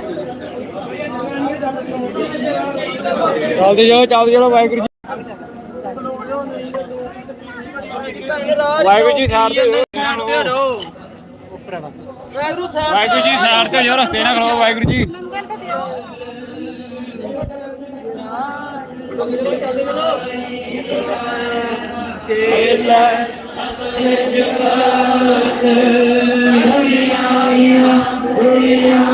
ਚੱਲਦੇ ਜਾਓ ਚੱਲਦੇ ਜਾਓ ਵਾਹਿਗੁਰੂ ਜੀ ਵਾਹਿਗੁਰੂ ਜੀ ਸਾਰ ਤੇ ਵਾਹਿਗੁਰੂ ਜੀ ਸਾਰ ਤੇ ਯਾਰ ਰਸਤੇ ਨਾ ਖੜੋ ਵਾਹਿਗੁਰੂ ਜੀ ਕੇਲਾ ਸਤਿ ਜਗਤ ਹਰੀ ਆਇਆ ਹਰੀ ਆਇਆ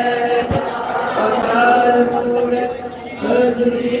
যদি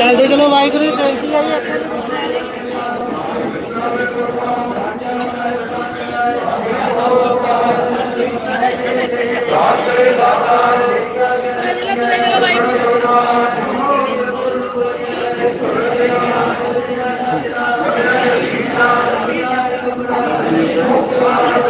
ਚੱਲਦੇ ਚਲੋ ਵਾਹਿਗੁਰੂ ਜੀ ਬੇਨਤੀ ਆ ਜੀ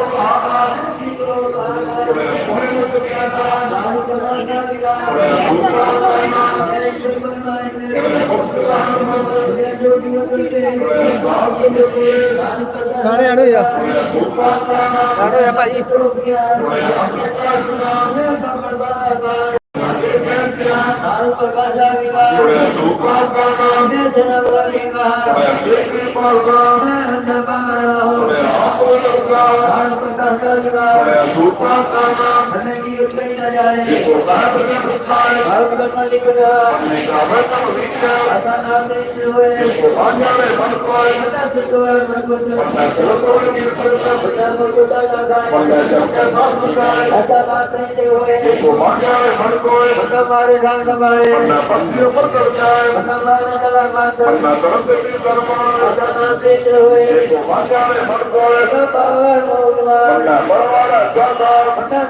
गाने आने या आड़ो या भाई धूपा हाँ। हमारे गांव हमारे पक्षियों पर करता है हमारे कला माता अपना धर्म से भी दरबार अपना प्रेत हुए को भाग्य में भर को बाबा मौला अपना बड़वाड़ा ज्यादा